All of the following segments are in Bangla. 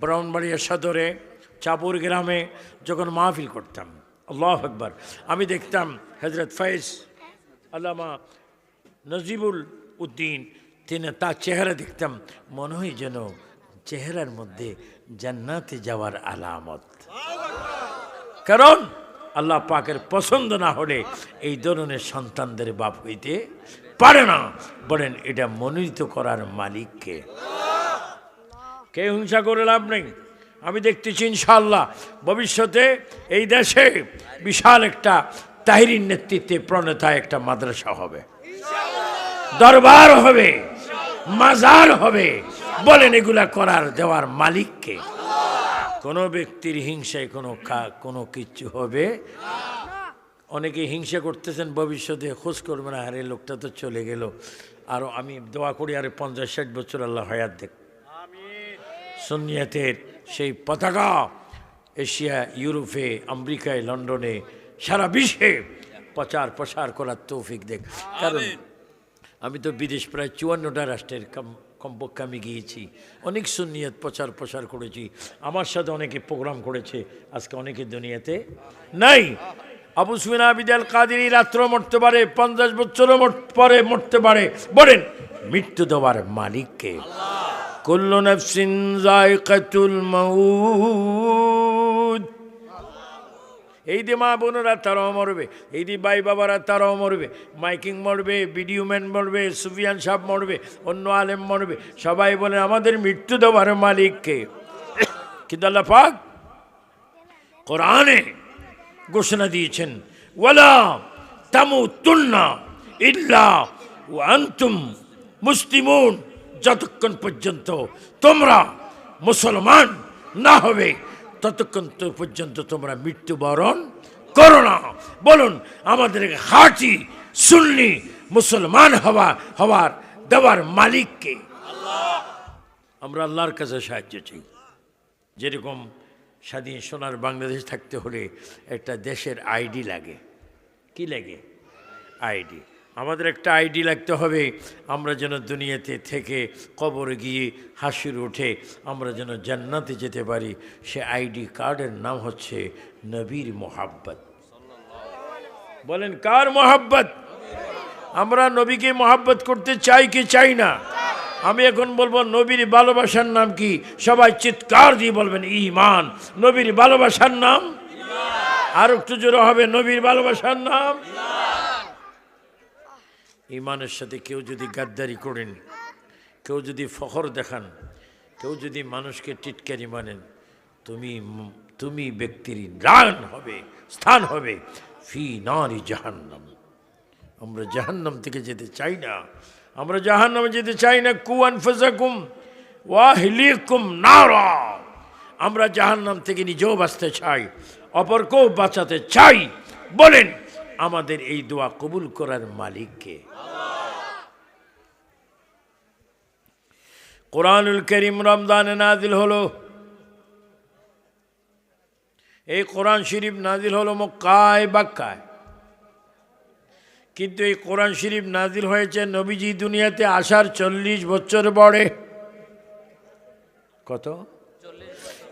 ব্রাহ্মণবাড়িয়া সদরে, চাপুর গ্রামে যখন মাহফিল করতাম। আল্লাহ আকবর। আমি দেখতাম হজরত ফয়েজ আল্লামা নজিবুল উদ্দিন, তিনি তার চেহারা দেখতাম, মনে হয় যেন চেহারার মধ্যে জান্নাতে যাওয়ার আলামত। কারণ আল্লাহ পাকের পছন্দ না হলে এই ধরনের সন্তানদের বাপ হইতে পারে না। বলেন, এটা মনোনীত করার মালিককে। কে হিংসা করে লাভ নেই? আমি দেখতেছি ইনশাল্লাহ ভবিষ্যতে এই দেশে বিশাল একটা তাহিরির নেতৃত্বে প্রণেতা একটা মাদ্রাসা হবে। দরবার হবে, মাজার হবে। বলেন এগুলা করার দেওয়ার মালিককে। কোনো ব্যক্তির হিংসায় কোনো কোনো কিচ্ছু হবে। অনেকে হিংসা করতেছেন, ভবিষ্যতে খোঁজ করবে না আরে লোকটা তো চলে গেল। আর আমি দোয়া করি, আরে পঞ্চাশ ষাট বছর আল্লাহ হায়াত দেখ। সুনিয়াতের সেই পতাকা এশিয়া ইউরোপে আমেরিকায় লন্ডনে সারা বিশ্বে প্রচার প্রসার করার তৌফিক দেখ। কারণ আমি তো বিদেশ প্রায় চুয়ান্নটা রাষ্ট্রের কম- কমপক্ষে আমি গিয়েছি। অনেক সুনিয়ত প্রচার প্রসার করেছি। আমার সাথে অনেকে প্রোগ্রাম করেছে। আজকে অনেকে দুনিয়াতে নাই। আবু সুমিনা আবিদ আল কাদের রাত্র মরতে পারে পঞ্চাশ বছরও পরে মরতে পারে। বলেন মৃত্যু দেওয়ার মালিককে। কুল্লু নফসিন যায়কাতুল মাউত এই এইদি মা বোনেরা, তারাও মরবে। এইদি ভাই বাবারা, তারাও মরবে। মাইকিং মরবে, ভিডিও ম্যান মরবে, সুফিয়ান সাহেব মরবে, অন্য আলেম মরবে। সবাই বলে, আমাদের মৃত্যু দেওয়ার মালিককে। কিন্তু আল্লাহ পাক কোরআনে ঘোষণা দিয়েছেন, ওয়ালা তামু তুন্না ইল্লা আন্তুম মুসলিমুন। যতক্ষণ পর্যন্ত তোমরা মুসলমান না হবে, ততক্ষণ পর্যন্ত তোমরা মৃত্যুবরণ করো না। বলুন, আমাদের হাঁটি শুনলি মুসলমান হওয়া, হওয়ার দেওয়ার মালিককে আমরা আল্লাহর কাছে সাহায্য চাই। যেরকম স্বাধীন সোনার বাংলাদেশ থাকতে হলে একটা দেশের আইডি লাগে। কি লাগে? আইডি। আমাদের একটা আইডি লাগতে হবে। আমরা যেন দুনিয়াতে থেকে কবরে গিয়ে হাসির উঠে আমরা যেন জান্নাতে যেতে পারি। সে আইডি কার্ডের নাম হচ্ছে নবীর মোহাব্বত। বলেন, কার মোহাব্বত? আমরা নবীকে মোহাব্বত করতে চাই কি চাই না? আমি এখন বলব, নবীর ভালোবাসার নাম কি? সবাই চিৎকার দিয়ে বলবেন, ইমান। নবীর ভালোবাসার নাম? আর একটু জোরে হবে, নবীর ভালোবাসার নাম? ইমানের সাথে কেউ যদি গাদ্দারি করেন, কেউ যদি ফখর দেখান, কেউ যদি মানুষকে টিটকারি মানেন, তুমি তুমি ব্যক্তির রান হবে, স্থান হবে, ফি নারি জাহান্নাম। আমরা জাহান্নাম থেকে যেতে চাই না। আমরা জাহান্নামে যেতে চাই না। কুয়ান ফজাকুম ওয়াহিলিকুম নারা। আমরা জাহান্নাম থেকে নিজেও বাঁচতে চাই, অপরকেও বাঁচাতে চাই। বলেন আমাদের এই দোয়া কবুল করার মালিককে। কোরআনুল করিম রমদানে নাজিল হলো। এই কোরআন শরীফ নাজিল হলো মক্কায় বাক্কায়। কিন্তু এই কোরআন শরীফ নাজিল হয়েছে নবীজি দুনিয়াতে আসার চল্লিশ বছর পরে। কত?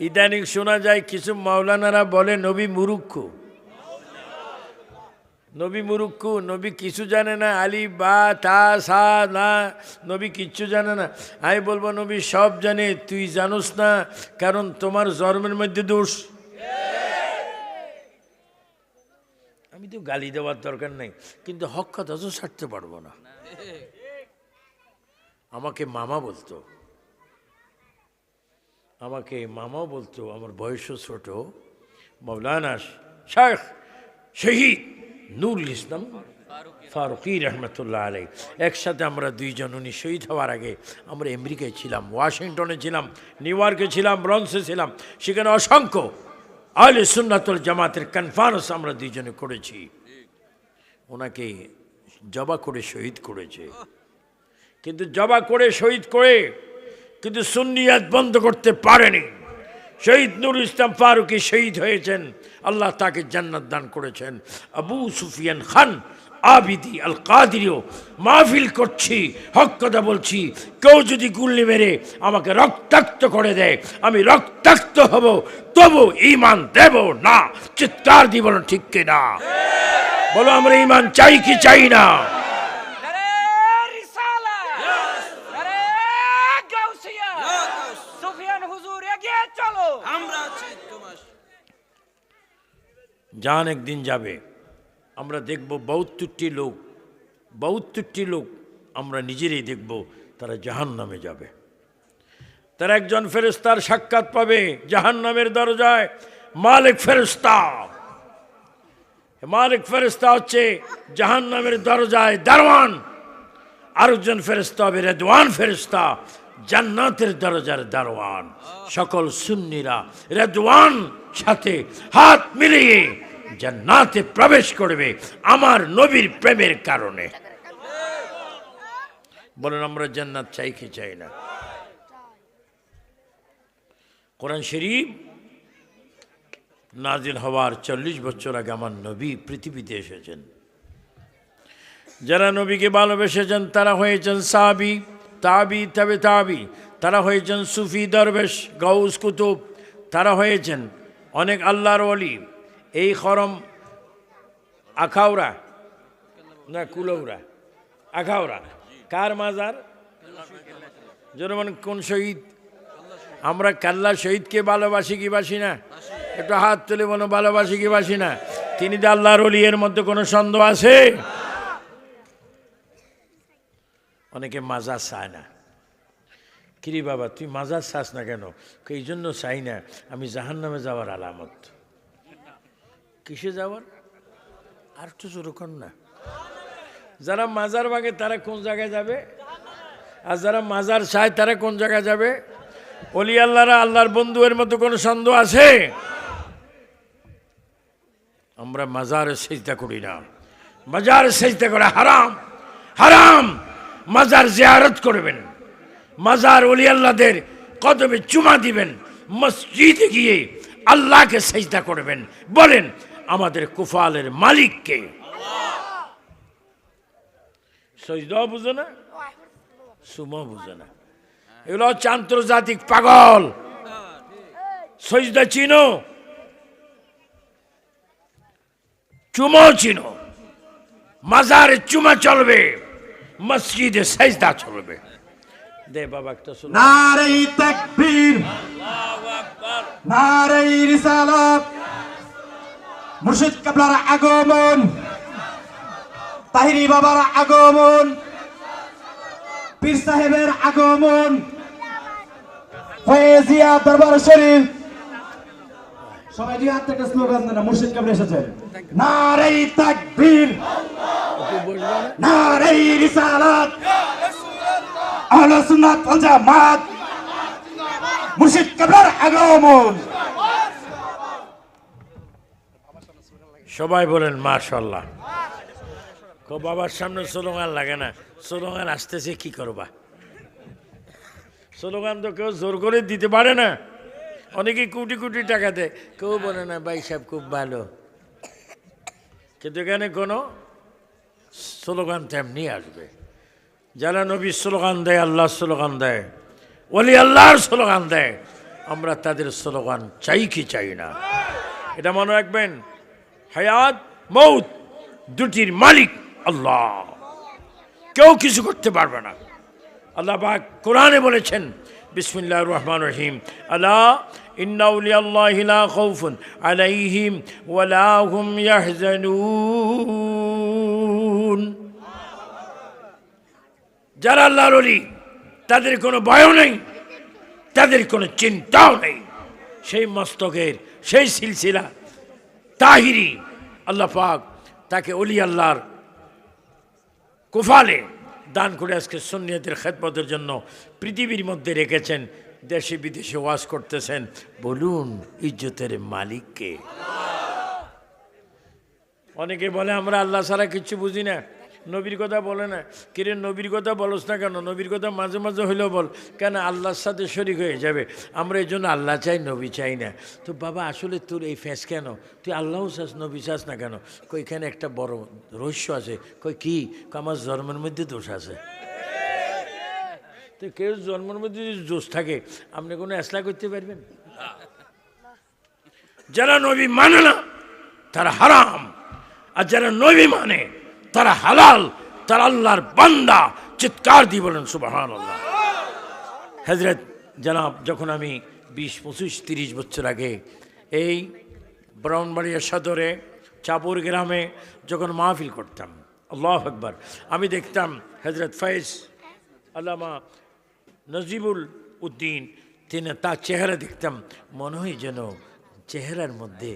ইদানিং শোনা যায় কিছু মাওলানারা বলে নবী মুরুক্ষ। নবী মুরুক্কু, নবী কিছু জানে না, আলি বা তা সা না, নবী কিচ্ছু জানে না। আমি বলব, নবী সব জানে, তুই জানোস না, কারণ তোমার জন্মের মধ্যে দোষ। আমি তো গালি দেওয়ার দরকার নাই, কিন্তু হক কথা তো ছাড়তে পারব না। আমাকে মামা বলতো, আমাকে মামা বলতো, আমার বয়সও ছোট, মৌলানা শেখ শহীদ। নুরুল ইসলাম ফারুকি রহমতুল্লাহ আলাই একসাথে আমরা দুইজন, উনি শহীদ হওয়ার আগে আমরা আমেরিকায় ছিলাম, ওয়াশিংটনে ছিলাম, নিউ ইয়র্কে ছিলাম ব্রন্সে ছিলাম। সেখানে অসংখ্য আলে সুন্নাতুল জামাতের কনফারেন্স আমরা দুইজনে করেছি। ওনাকে জবা করে শহীদ করেছে। কিন্তু জবা করে শহীদ করে, কিন্তু সুন্নিয়াত বন্ধ করতে পারেনি। শহীদ নুর ইসলাম ফারুকি শহীদ হয়েছেন। আল্লাহ তাকে জান্নাত দান করেছেন। আবু সুফিয়ান খান, আবিদি আল কাদিরিও মাহফিল করছি, হক কথা বলছি। কেউ যদি গুল্লি মেরে আমাকে রক্তাক্ত করে দেয়, আমি রক্তাক্ত হব, তবু ইমান দেব না। চিৎকার দিব না ঠিক কিনা? বলো, আমরা ইমান চাই কি চাই না আরে রিসালা আরে গাউসিয়া সুফিয়ান হুজুর এগিয়ে চলো আমরা আছি তোমার জান একদিন যাবে। আমরা দেখব বাহাত্তরটি লোক বাহাত্তরটি লোক আমরা নিজেরাই দেখব, তারা জাহান নামে যাবে। তারা একজন ফেরেস্তার সাক্ষাৎ পাবে জাহান নামের দরজায়, মালিক ফেরেস্তা মালিক ফেরেস্তা হচ্ছে জাহান নামের দরজায় দারওয়ান আরেকজন ফেরেস্তা হবে রেদওয়ান ফেরেস্তা জান্নাতের দরজার দারওয়ান সকল সুন্নিরা রেদওয়ান সাথে হাত মিলিয়ে জান্নাতে প্রবেশ করবে আমার নবীর প্রেমের কারণে। বলেন, আমরা জান্নাত চাই কি চাই না? কোরআন শরীফ নাজিল হওয়ার চল্লিশ বছর আগে আমার নবী পৃথিবীতে এসেছেন। যারা নবীকে ভালোবেসেছেন, তারা হয়েছেন সাবি তাবি, তবে তাবি। তারা হয়েছেন সুফি, দরবেশ গৌস কুতুব। তারা হয়েছেন অনেক আল্লাহর অলি এই খরম আখাউরা না কুলৌরা আখাউরা কার মাজার? যেমন কোন শহীদ? আমরা কাল্লা শহীদকে ভালোবাসি কি বাসি না? একটু হাত তুলে বলো, ভালোবাসি কি বাসি না? তিনি যে আল্লাহর অলি, এর মধ্যে কোনো সন্দেহ আছে? অনেকে মাজার চায় না। কিরি বাবা, তুই মাজার চাস না কেন? এই জন্য চাই না। আমি জাহান নামে যাওয়ার আলামত। কিসে যাওয়ার? আর একটু জোরকন না। যারা মাজার ভাগে তারা কোন জায়গায় যাবে? আর যারা মাজার চায়, তারা কোন জায়গায় যাবে? অলি আল্লাহরা আল্লাহর বন্ধু এর মতো কোনো সন্দেহ আছে? আমরা মাজারে সেজদা করি না। মাজার সেজদা করা হারাম। হারাম! মাজার জিয়ারত করবেন। মাজার অলি আল্লাহদের কদমে চুমা দিবেন। মসজিদে গিয়ে আল্লাহকে সেজদা করবেন। বলেন আমাদের কুফালের মালিককে। সজদাও বুঝো না? সুমো বুঝো না। এগুলো হচ্ছে আন্তর্জাতিক পাগল। সজদা চিনো? চুমো চিনো। মাজারে চুমা চলবে মসজিদে সেজদা চলবে। দে বাবা একটা শুনো নারী তাকবীর। নারী রিসালাত। মুর্শিদ কাবলার আগমন। তাহিরি বাবার আগমন। পীর সাহেবের আগমন। ফয়েজিয়া দরবার শরীফ। সবাই দুই হাত একটা স্লোগান দেন, মুর্শিদ কাবলা এসেছেন নারী তাকবীর। একটু বসবে না? নারী রিসালাত। আহলে সুন্নাত ওয়াল জামাত। মুর্শিদ কাবলার আগমন। সবাই বলেন মাশাল্লাহ কো বাবার সামনে স্লোগান লাগে না। স্লোগান আসতেছে, কি করবা? স্লোগান তো কেউ জোর করে দিতে পারে না। অনেকে কোটি কোটি টাকা দেয়। কেউ বলে না, ভাই সাহেব খুব ভালো। কিন্তু এখানে কোনো স্লোগান তেমনি আসবে। যারা নবী স্লোগান দেয় আল্লাহ স্লোগান দেয়, ওলি আল্লাহর স্লোগান দেয়, আমরা তাদের স্লোগান চাই কি চাই না? এটা মনে রাখবেন হায়াত, মৌত দুটির মালিক আল্লাহ। কেউ কিছু করতে পারবে না। আল্লাহ পাক কোরআনে বলেছেন বিসমিল্লাহ রহমান রহিম আল্লাহ ইন্নাউলি আল্লাহ লা খাউফুন আলাইহিম ওয়ালা হুম ইয়াহজানুন। যারা আল্লাহর অলি তাদের কোনো ভয়ও নেই, তাদের কোনো চিন্তাও নেই। সেই মস্তকের সেই সিলসিলা তাহিরি। আল্লাহ পাক তাকে অলি আল্লাহর কুফালে দান করে আজকে সন্নিয়তের খেদমতের জন্য পৃথিবীর মধ্যে রেখেছেন, দেশে বিদেশে ওয়াজ করতেছেন। বলুন, ইজ্জতের মালিককে অনেকে বলে, আমরা আল্লাহ ছাড়া কিছু বুঝি না। নবীর কথা বলে না। কিরে নবীর কথা বলস না কেন? নবীর কথা মাঝে মাঝে হইলেও বল। কেন আল্লাহর সাথে শরিক হয়ে যাবে? আমরা এই জন্য আল্লাহ চাই, নবী চাই না। তো বাবা, আসলে তোর এই ফ্যাস কেন? তুই আল্লাহও চাস, নবী চাস না কেন? কইখানে একটা বড় রহস্য আছে। কই কি? আমার জন্মের মধ্যে দোষ আছে। তো কেউ জন্মের মধ্যে যদি দোষ থাকে, আপনি কোনো এসলা করতে পারবেন? যারা নবী মানে না, তারা হারাম। আর যারা নবী মানে তারা হালাল, তারা আল্লাহর বান্দা। চিৎকার দিয়ে বলেন সুবাহান আল্লাহ হজরত জনাব, যখন আমি বিশ, পঁচিশ, তিরিশ বছর আগে এই ব্রাউনবাড়িয়া সদরে, চাপুর গ্রামে যখন মাহফিল করতাম, আল্লাহ আকবর, আমি দেখতাম হজরত ফয়েজ আল্লামা নজিবুল উদ্দিন, তিনি তার চেহারা দেখতাম, মনে হয় যেন চেহারার মধ্যে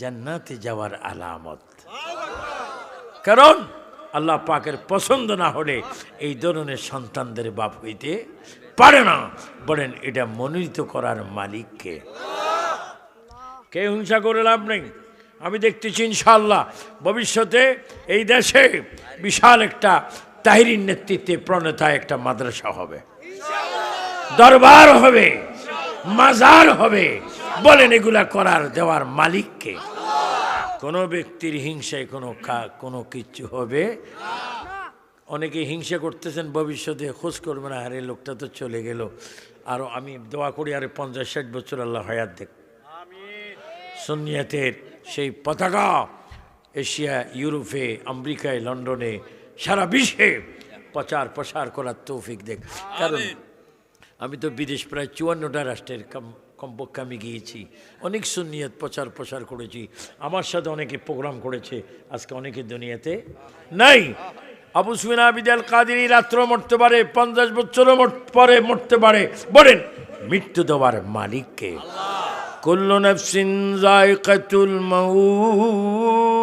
জান্নাতে যাওয়ার আলামত। কারণ আল্লাহ পাকের পছন্দ না হলে এই ধরনের সন্তানদের বাপ হইতে পারে না। বলেন, এটা মনোনীত করার মালিককে। কে হিংসা করে লাভ নেই? আমি দেখতেছি ইনশাল্লাহ ভবিষ্যতে এই দেশে বিশাল একটা তাহিরির নেতৃত্বে প্রণেতা একটা মাদ্রাসা হবে। দরবার হবে, মাজার হবে। বলেন, এগুলা করার দেওয়ার মালিককে। কোনো ব্যক্তির হিংসায় কোনো কোনো কিচ্ছু হবে। অনেকে হিংসা করতেছেন ভবিষ্যতে খোঁজ করবে না আরে লোকটা তো চলে গেল। আরও আমি দোয়া করি আরে পঞ্চাশ ষাট বছর আল্লাহ হায়াত দেখ। সুনিয়াতের সেই পতাকা এশিয়া ইউরোপে আমেরিকায় লন্ডনে সারা বিশ্বে প্রচার প্রসার করার তৌফিক দেখ। কারণ আমি তো বিদেশ প্রায় চুয়ান্নটা রাষ্ট্রের কমপক্ষে আমি গিয়েছি। অনেক সুনিয়ত প্রচার প্রসার করেছি। আমার সাথে অনেকে প্রোগ্রাম করেছে, আজকে অনেকে দুনিয়াতে নাই। আবু সুমিনা বিদাল কাদির রাত্র মরতে পারে, পঞ্চাশ বছরও মর- পরে মরতে পারে। বলেন, মৃত্যু দেওয়ার মালিককে? কল্যাণ নফসিন যায়কাতুল মাউত।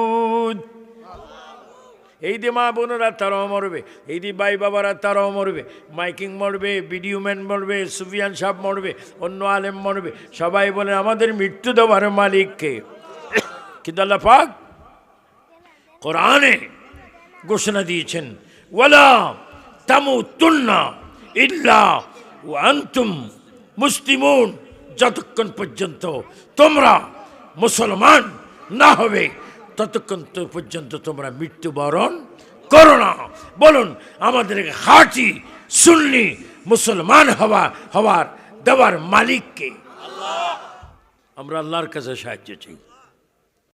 এই দিয়ে মা বোনেরা, তারাও মরবে। এই দিয়ে ভাই বাবারা, তারাও মরবে। মাইকিং মরবে ভিডিও ম্যান মরবে, সুফিয়ান সাহ মরবে, অন্য আলেম মরবে। সবাই বলে, আমাদের মৃত্যু দেওয়ার মালিককে। কিন্তু আল্লাহ পাক কোরআনে ঘোষণা দিয়েছেন, ওয়ালা তামুতুন্না ইল্লা ওয়া আনতুম মুসলিমুন। যতক্ষণ পর্যন্ত তোমরা মুসলমান না হবে ততক্ষণ তো পর্যন্ত তোমরা মৃত্যুবরণ করো না। বলুন, আমাদের হাঁটি সুন্নি মুসলমান হওয়া, হওয়ার দেওয়ার মালিককে। আমরা আল্লাহর কাছে সাহায্য চাই।